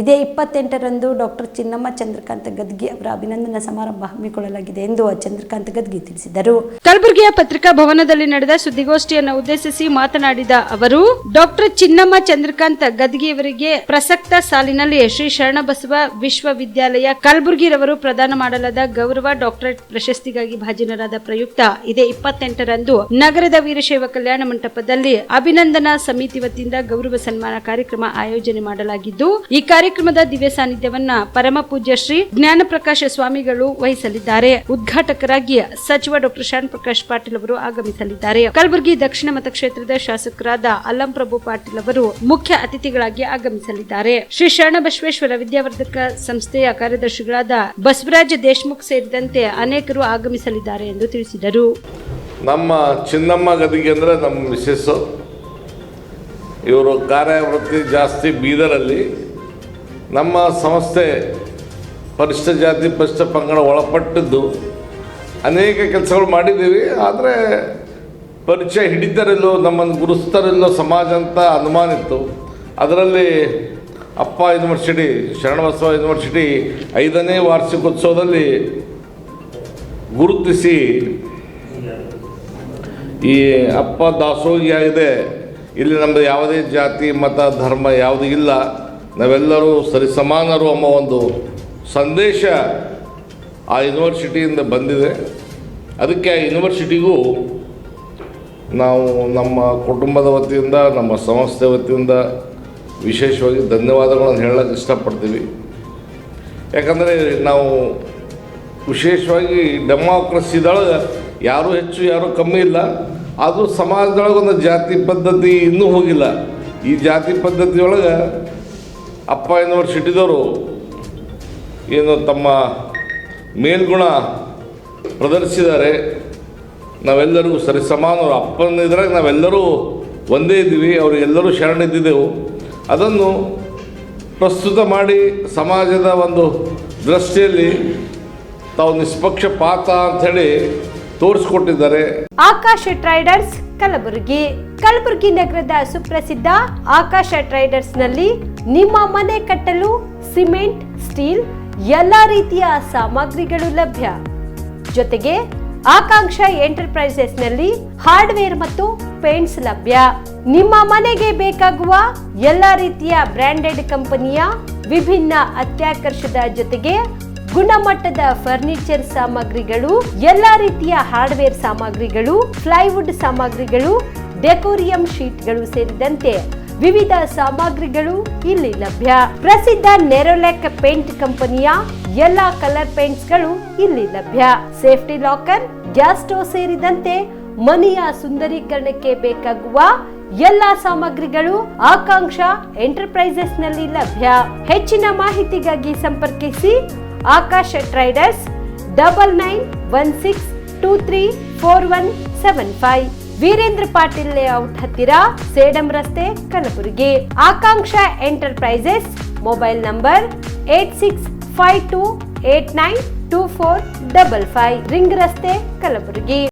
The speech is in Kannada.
ಇದೇ ಇಪ್ಪತ್ತೆಂಟರಂದು ಡಾಕ್ಟರ್ ಚಿನ್ನಮ್ಮ ಚಂದ್ರಕಾಂತ ಗದ್ಗಿ ಅವರ ಅಭಿನಂದನಾ ಸಮಾರಂಭ ಹಮ್ಮಿಕೊಳ್ಳಲಾಗಿದೆ ಎಂದು ಚಂದ್ರಕಾಂತ ಗದ್ಗಿ ತಿಳಿಸಿದರು. ಕಲಬುರಗಿಯ ಪತ್ರಿಕಾ ಭವನದಲ್ಲಿ ನಡೆದ ಸುದ್ದಿಗೋಷ್ಠಿಯನ್ನು ಉದ್ದೇಶಿಸಿ ಮಾತನಾಡಿದ ಅವರು, ಡಾಕ್ಟರ್ ಚಿನ್ನಮ್ಮ ಚಂದ್ರಕಾಂತ್ ಗದ್ಗಿಯವರಿಗೆ ಪ್ರಸಕ್ತ ಸಾಲಿನಲ್ಲಿ ಶ್ರೀ ಶರಣಬಸವ ವಿಶ್ವವಿದ್ಯಾಲಯ ಕಲಬುರಗಿರವರು ಪ್ರದಾನ ಮಾಡಲಾದ ಗೌರವ ಡಾಕ್ಟರೇಟ್ ಪ್ರಶಸ್ತಿಗಾಗಿ ಭಾಜನರಾದ ಪ್ರಯುಕ್ತ ಇದೇ ಇಪ್ಪತ್ತೆಂಟರಂದು ನಗರದ ವೀರಶೈವ ಕಲ್ಯಾಣ ಮಂಟಪದಲ್ಲಿ ಅಭಿನಂದನಾ ಸಮಿತಿ ವತಿಯಿಂದ ಗೌರವ ಸನ್ಮಾನ ಕಾರ್ಯಕ್ರಮ ಆಯೋಜನೆ ಮಾಡಲಾಗಿದ್ದು, ಈ ಕಾರ್ಯಕ್ರಮದ ದಿವ್ಯ ಸಾನ್ನಿಧ್ಯವನ್ನ ಪರಮ ಪೂಜ್ಯ ಶ್ರೀ ಜ್ಞಾನ ಪ್ರಕಾಶ ಸ್ವಾಮಿಗಳು ವಹಿಸಲಿದ್ದಾರೆ. ಉದ್ಘಾಟಕರಾಗಿ ಸಚಿವ ಡಾಕ್ಟರ್ ಶಾನ್ ಪ್ರಕಾಶ್ ಪಾಟೀಲ್ ಅವರು ಆಗಮಿಸಲಿದ್ದಾರೆ. ಕಲಬುರಗಿ ದಕ್ಷಿಣ ಮತಕ್ಷೇತ್ರದ ಶಾಸಕರಾದ ಅಲ್ಲಂ ಪ್ರಭು ಪಾಟೀಲ್ ಅವರು ಮುಖ್ಯ ಅತಿಥಿಗಳಾಗಿ ಆಗಮಿಸಲಿದ್ದಾರೆ. ಶ್ರೀ ಶರಣ ಬಸವೇಶ್ವರ ವಿದ್ಯಾವರ್ಧಕ ಸಂಸ್ಥೆಯ ಕಾರ್ಯದರ್ಶಿಗಳಾದ ಬಸವರಾಜ್ ದೇಶ್ಮುಖ್ ಸೇರಿದಂತೆ ಅನೇಕರು ಆಗಮಿಸಲಿದ್ದಾರೆ ಎಂದು ತಿಳಿಸಿದರು. ನಮ್ಮ ಚಿನ್ನಮ್ಮ ಗದಿಗೆ ಅಂದರೆ ನಮ್ಮ ಮಿಸ್ಸಸ್ಸು. ಇವರು ಕಾರ್ಯವೃತ್ತಿ ಜಾಸ್ತಿ ಬೀದರಲ್ಲಿ. ನಮ್ಮ ಸಂಸ್ಥೆ ಪರಿಶಿಷ್ಟ ಜಾತಿ ಪರಿಶಿಷ್ಟ ಪಂಗಡ ಒಳಪಟ್ಟಿದ್ದು ಅನೇಕ ಕೆಲಸಗಳು ಮಾಡಿದ್ದೀವಿ. ಆದರೆ ಪರಿಚಯ ಹಿಡಿತಾರಿಲ್ಲೋ ನಮ್ಮನ್ನು ಗುರುಸ್ತಾರಿಲ್ಲೋ ಸಮಾಜ ಅಂತ ಅನುಮಾನ ಇತ್ತು. ಅದರಲ್ಲಿ ಅಪ್ಪ ಯೂನಿವರ್ಸಿಟಿ, ಶರಣಬಸವ ಯೂನಿವರ್ಸಿಟಿ ಐದನೇ ವಾರ್ಷಿಕೋತ್ಸವದಲ್ಲಿ ಗುರುತಿಸಿ ಈ ಅಪ್ಪ ದಾಸೋಹಿಯಾಗಿದೆ. ಇಲ್ಲಿ ನಮ್ಮದು ಯಾವುದೇ ಜಾತಿ, ಮತ, ಧರ್ಮ ಯಾವುದೂ ಇಲ್ಲ. ನಾವೆಲ್ಲರೂ ಸರಿಸಮಾನರು ಅಮ್ಮ ಒಂದು ಸಂದೇಶ ಆ ಯೂನಿವರ್ಸಿಟಿಯಿಂದ ಬಂದಿದೆ. ಅದಕ್ಕೆ ಆ ಯೂನಿವರ್ಸಿಟಿಗೂ ನಾವು ನಮ್ಮ ಕುಟುಂಬದ ವತಿಯಿಂದ, ನಮ್ಮ ಸಂಸ್ಥೆ ವತಿಯಿಂದ ವಿಶೇಷವಾಗಿ ಧನ್ಯವಾದಗಳನ್ನು ಹೇಳಕ್ಕೆ ಇಷ್ಟಪಡ್ತೀವಿ. ಯಾಕಂದರೆ ನಾವು ವಿಶೇಷವಾಗಿ ಡೆಮಾಕ್ರಸಿದೊಳಗೆ ಯಾರೂ ಹೆಚ್ಚು, ಯಾರೂ ಕಮ್ಮಿ ಇಲ್ಲ. ಆದರೂ ಸಮಾಜದೊಳಗೆ ಒಂದು ಜಾತಿ ಪದ್ಧತಿ ಇನ್ನೂ ಹೋಗಿಲ್ಲ. ಈ ಜಾತಿ ಪದ್ಧತಿಯೊಳಗೆ ಅಪ್ಪ ಯೂನಿವರ್ಸಿಟಿದವರು ಏನು ತಮ್ಮ ಮೇಲ್ಗುಣ ಪ್ರದರ್ಶಿಸಿದ್ದಾರೆ. ನಾವೆಲ್ಲರಿಗೂ ಸರಿ ಸಮಾನರು ಅಪ್ಪನ ಇದ್ರಾಗ ನಾವೆಲ್ಲರೂ ಒಂದೇ ಇದ್ದೀವಿ ಅವರಿಗೆಲ್ಲರೂ ಶರಣಿದ್ದಿದ್ದೆವು ಅದನ್ನು ಪ್ರಸ್ತುತ ಮಾಡಿ ಸಮಾಜದ ಒಂದು ದೃಷ್ಟಿಯಲ್ಲಿ ತಾವು ನಿಷ್ಪಕ್ಷಪಾತ ಹೇಳಿ ತೋರಿಸ್ಕೊಟ್ಟಿದ್ದಾರೆ. ಆಕಾಶ ಟ್ರೈಡರ್ಸ್ ಕಲಬುರಗಿ. ಕಲಬುರಗಿ ನಗರದ ಸುಪ್ರಸಿದ್ಧ ಆಕಾಶ ಟ್ರೈಡರ್ಸ್ನಲ್ಲಿ ನಿಮ್ಮ ಮನೆ ಕಟ್ಟಲು ಸಿಮೆಂಟ್, ಸ್ಟೀಲ್, ಎಲ್ಲ ರೀತಿಯ ಸಾಮಗ್ರಿಗಳು ಲಭ್ಯ. ಜೊತೆಗೆ ಆಕಾಂಕ್ಷ ಎಂಟರ್ಪ್ರೈಸಸ್ನಲ್ಲಿ ಹಾರ್ಡ್ವೇರ್ ಮತ್ತು ಪೇಂಟ್ಸ್ ಲಭ್ಯ. ನಿಮ್ಮ ಮನೆಗೆ ಬೇಕಾಗುವ ಎಲ್ಲ ರೀತಿಯ ಬ್ರ್ಯಾಂಡೆಡ್ ಕಂಪನಿಯ ವಿಭಿನ್ನ ಅತ್ಯಾಕರ್ಷದ ಜೊತೆಗೆ ಗುಣಮಟ್ಟದ ಫರ್ನಿಚರ್ ಸಾಮಗ್ರಿಗಳು, ಎಲ್ಲ ರೀತಿಯ ಹಾರ್ಡ್ವೇರ್ ಸಾಮಗ್ರಿಗಳು ಫ್ಲೈವುಡ್ ಸಾಮಗ್ರಿಗಳು, ಡೆಕೋರಿಯಂ ಶೀಟ್ಗಳು ಸೇರಿದಂತೆ ವಿವಿಧ ಸಾಮಗ್ರಿಗಳು ಇಲ್ಲಿ ಲಭ್ಯ. ಪ್ರಸಿದ್ಧ ನೆರೋಲೆಕ್ ಪೇಂಟ್ ಕಂಪನಿಯ ಎಲ್ಲಾ ಕಲರ್ ಪೇಂಟ್ಸ್ಗಳು ಇಲ್ಲಿ ಲಭ್ಯ. ಸೇಫ್ಟಿ ಲಾಕರ್ ಗ್ಯಾಸ್ ಸ್ಟೋವ್ ಸೇರಿದಂತೆ ಮನೆಯ ಸುಂದರೀಕರಣಕ್ಕೆ ಬೇಕಾಗುವ ಎಲ್ಲಾ ಸಾಮಗ್ರಿಗಳು ಆಕಾಂಕ್ಷ ಎಂಟರ್ಪ್ರೈಸಸ್ನಲ್ಲಿ ಲಭ್ಯ. ಹೆಚ್ಚಿನ ಮಾಹಿತಿಗಾಗಿ ಸಂಪರ್ಕಿಸಿ Akash traders double nine one six two three four one seven five Virendra Patil layout ಹತ್ತಿರ ಸೇಡಂ ರಸ್ತೆ Kalaburagi Akanksha enterprises mobile number eight six five two eight nine two four double five ring ರಸ್ತೆ ಕಲಬುರಗಿ.